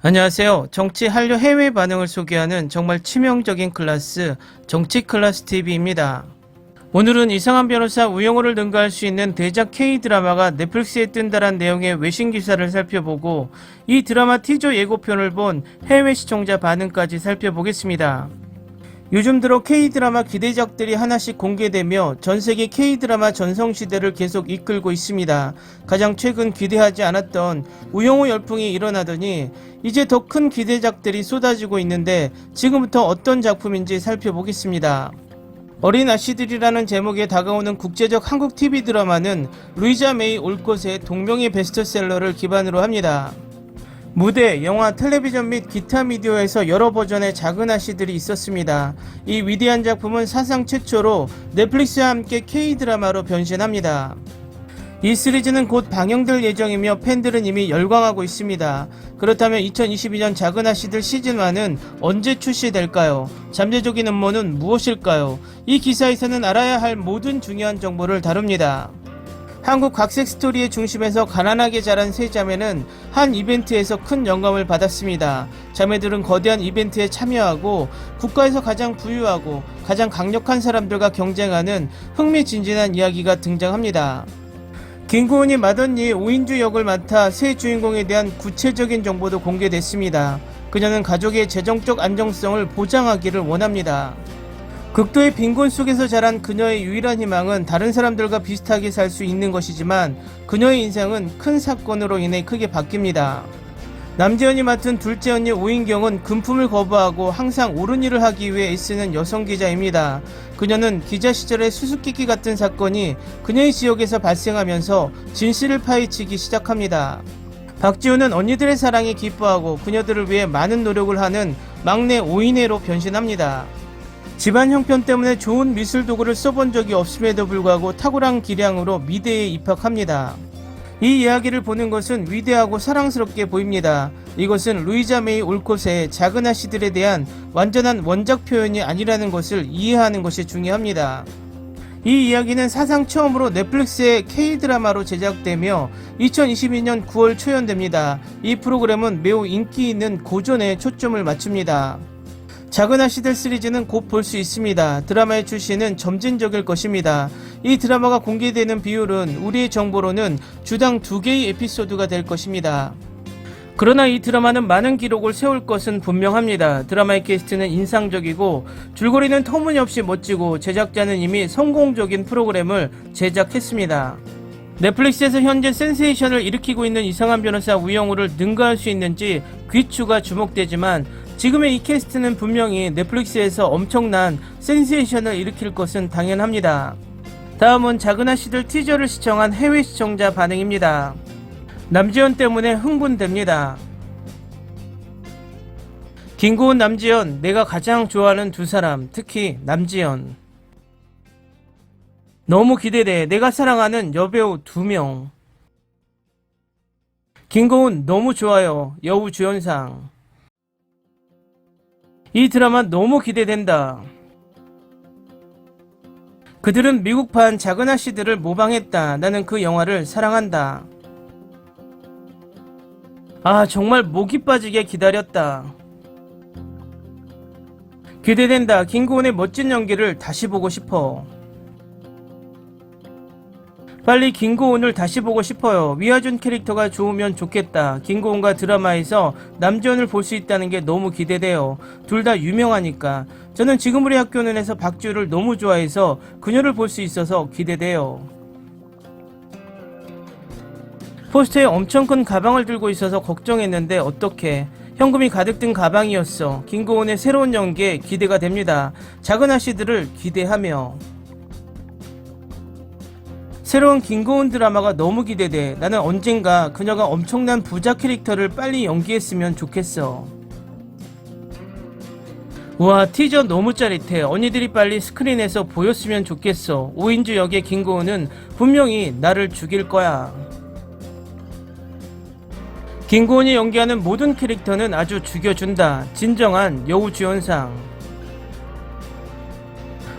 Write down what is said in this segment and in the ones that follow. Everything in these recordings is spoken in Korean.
안녕하세요. 정치 한류 해외 반응을 소개하는 정말 치명적인 클래스 정치 클래스 TV입니다. 오늘은 이상한 변호사 우영우를 능가할 수 있는 대작 K 드라마가 넷플릭스에 뜬다란 내용의 외신 기사를 살펴보고 이 드라마 티저 예고편을 본 해외 시청자 반응까지 살펴보겠습니다. 요즘 들어 K-드라마 기대작들이 하나씩 공개되며 전 세계 K-드라마 전성시대를 계속 이끌고 있습니다. 가장 최근 기대하지 않았던 우영우 열풍이 일어나더니 이제 더 큰 기대작들이 쏟아지고 있는데 지금부터 어떤 작품인지 살펴보겠습니다. 어린 아씨들이라는 제목에 다가오는 국제적 한국 TV 드라마는 루이자 메이 올것의 동명의 베스트셀러를 기반으로 합니다. 무대, 영화, 텔레비전 및 기타 미디어에서 여러 버전의 작은 아씨들이 있었습니다. 이 위대한 작품은 사상 최초로 넷플릭스와 함께 K-드라마로 변신합니다. 이 시리즈는 곧 방영될 예정이며 팬들은 이미 열광하고 있습니다. 그렇다면 2022년 작은 아씨들 시즌1은 언제 출시될까요? 잠재적인 음모는 무엇일까요? 이 기사에서는 알아야 할 모든 중요한 정보를 다룹니다. 한국 각색 스토리의 중심에서 가난하게 자란 세 자매는 한 이벤트에서 큰 영감을 받았습니다. 자매들은 거대한 이벤트에 참여하고 국가에서 가장 부유하고 가장 강력한 사람들과 경쟁하는 흥미진진한 이야기가 등장합니다. 김고은이 마던니 오인주 역을 맡아 새 주인공에 대한 구체적인 정보도 공개됐습니다. 그녀는 가족의 재정적 안정성을 보장하기를 원합니다. 극도의 빈곤 속에서 자란 그녀의 유일한 희망은 다른 사람들과 비슷하게 살 수 있는 것이지만 그녀의 인생은 큰 사건으로 인해 크게 바뀝니다. 남지연이 맡은 둘째 언니 오인경은 금품을 거부하고 항상 옳은 일을 하기 위해 애쓰는 여성 기자입니다. 그녀는 기자 시절의 수수께끼 같은 사건이 그녀의 지역에서 발생하면서 진실을 파헤치기 시작합니다. 박지우는 언니들의 사랑에 기뻐하고 그녀들을 위해 많은 노력을 하는 막내 오인혜로 변신합니다. 집안 형편 때문에 좋은 미술 도구를 써본 적이 없음에도 불구하고 탁월한 기량으로 미대에 입학합니다. 이 이야기를 보는 것은 위대하고 사랑스럽게 보입니다. 이것은 루이자 메이 올콧의 작은 아씨들에 대한 완전한 원작 표현이 아니라는 것을 이해하는 것이 중요합니다. 이 이야기는 사상 처음으로 넷플릭스의 K-드라마로 제작되며 2022년 9월 초연됩니다. 이 프로그램은 매우 인기 있는 고전에 초점을 맞춥니다. 작은 아씨들 시리즈는 곧 볼 수 있습니다. 드라마의 출시는 점진적일 것입니다. 이 드라마가 공개되는 비율은 우리의 정보로는 주당 2개의 에피소드가 될 것입니다. 그러나 이 드라마는 많은 기록을 세울 것은 분명합니다. 드라마의 캐스트는 인상적이고 줄거리는 터무니없이 멋지고 제작자는 이미 성공적인 프로그램을 제작했습니다. 넷플릭스에서 현재 센세이션을 일으키고 있는 이상한 변호사 우영우를 능가할 수 있는지 귀추가 주목되지만 지금의 이 캐스트는 분명히 넷플릭스에서 엄청난 센세이션을 일으킬 것은 당연합니다. 다음은 작은 아씨들 티저를 시청한 해외 시청자 반응입니다. 남지연 때문에 흥분됩니다. 김고은 남지연, 내가 가장 좋아하는 두 사람, 특히 남지연. 너무 기대돼. 내가 사랑하는 여배우 두 명. 김고은 너무 좋아요. 여우 주연상. 이 드라마 너무 기대된다. 그들은 미국판 작은 아씨들을 모방했다. 나는 그 영화를 사랑한다. 아, 정말 목이 빠지게 기다렸다. 기대된다. 김고은의 멋진 연기를 다시 보고 싶어. 빨리 김고은을 다시 보고 싶어요. 위아준 캐릭터가 좋으면 좋겠다. 김고은과 드라마에서 남지원을 볼 수 있다는 게 너무 기대돼요. 둘 다 유명하니까. 저는 지금 우리 학교는에서 박지우를 너무 좋아해서 그녀를 볼 수 있어서 기대돼요. 포스터에 엄청 큰 가방을 들고 있어서 걱정했는데 어떻게 현금이 가득 든 가방이었어. 김고은의 새로운 연기에 기대가 됩니다. 작은 아씨들을 기대하며 새로운 김고은 드라마가 너무 기대돼. 나는 언젠가 그녀가 엄청난 부자 캐릭터를 빨리 연기했으면 좋겠어. 우와 티저 너무 짜릿해. 언니들이 빨리 스크린에서 보였으면 좋겠어. 오인주 역의 김고은은 분명히 나를 죽일 거야. 김고은이 연기하는 모든 캐릭터는 아주 죽여준다. 진정한 여우 주연상.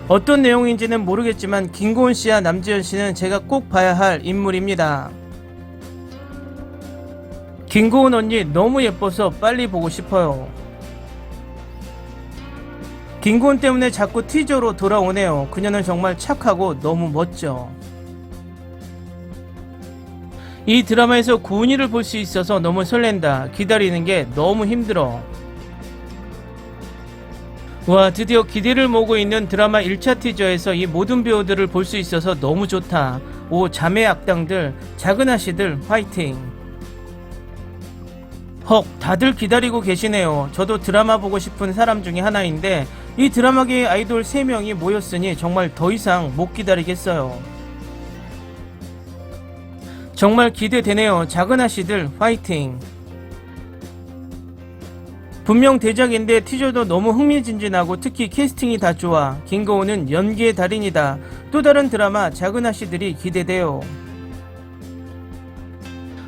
어떤 내용인지는 모르겠지만 김고은 씨와 남지현 씨는 제가 꼭 봐야 할 인물입니다. 김고은 언니 너무 예뻐서 빨리 보고 싶어요. 김고은 때문에 자꾸 티저로 돌아오네요. 그녀는 정말 착하고 너무 멋져. 이 드라마에서 구은이를 볼 수 있어서 너무 설렌다. 기다리는 게 너무 힘들어. 와, 드디어 기대를 모으고 있는 드라마 1차 티저에서 이 모든 배우들을 볼 수 있어서 너무 좋다. 오, 자매 악당들, 작은 아씨들, 화이팅! 헉, 다들 기다리고 계시네요. 저도 드라마 보고 싶은 사람 중에 하나인데, 이 드라마계의 아이돌 3명이 모였으니 정말 더 이상 못 기다리겠어요. 정말 기대되네요. 작은 아씨들, 화이팅! 분명 대작인데 티저도 너무 흥미진진하고 특히 캐스팅이 다 좋아. 김고은은 연기의 달인이다. 또 다른 드라마 작은 아씨들이 기대돼요.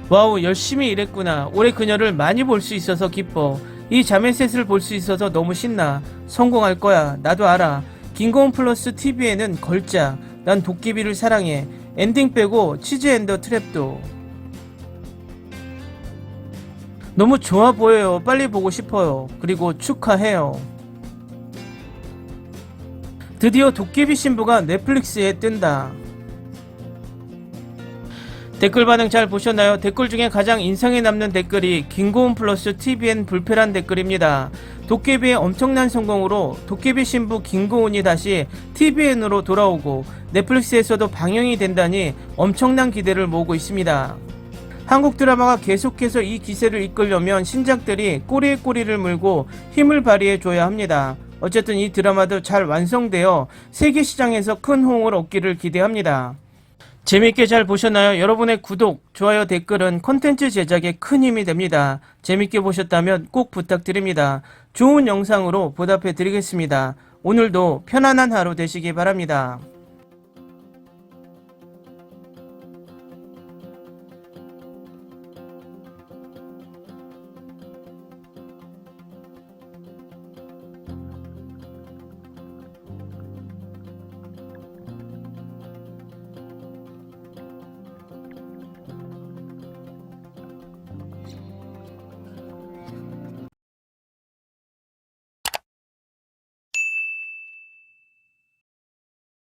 와우 열심히 일했구나. 올해 그녀를 많이 볼 수 있어서 기뻐. 이 자매 셋을 볼 수 있어서 너무 신나. 성공할 거야. 나도 알아. 김고은 플러스 TV에는 걸자. 난 도깨비를 사랑해. 엔딩 빼고 치즈 앤더 트랩도. 너무 좋아 보여요. 빨리 보고 싶어요. 그리고 축하해요. 드디어 도깨비 신부가 넷플릭스에 뜬다. 댓글 반응 잘 보셨나요? 댓글 중에 가장 인상에 남는 댓글이 김고은 플러스 TVN 불패란 댓글입니다. 도깨비의 엄청난 성공으로 도깨비 신부 김고은이 다시 TVN으로 돌아오고 넷플릭스에서도 방영이 된다니 엄청난 기대를 모으고 있습니다. 한국 드라마가 계속해서 이 기세를 이끌려면 신작들이 꼬리에 꼬리를 물고 힘을 발휘해 줘야 합니다. 어쨌든 이 드라마도 잘 완성되어 세계 시장에서 큰 호응을 얻기를 기대합니다. 재밌게 잘 보셨나요? 여러분의 구독, 좋아요, 댓글은 컨텐츠 제작에 큰 힘이 됩니다. 재밌게 보셨다면 꼭 부탁드립니다. 좋은 영상으로 보답해 드리겠습니다. 오늘도 편안한 하루 되시기 바랍니다.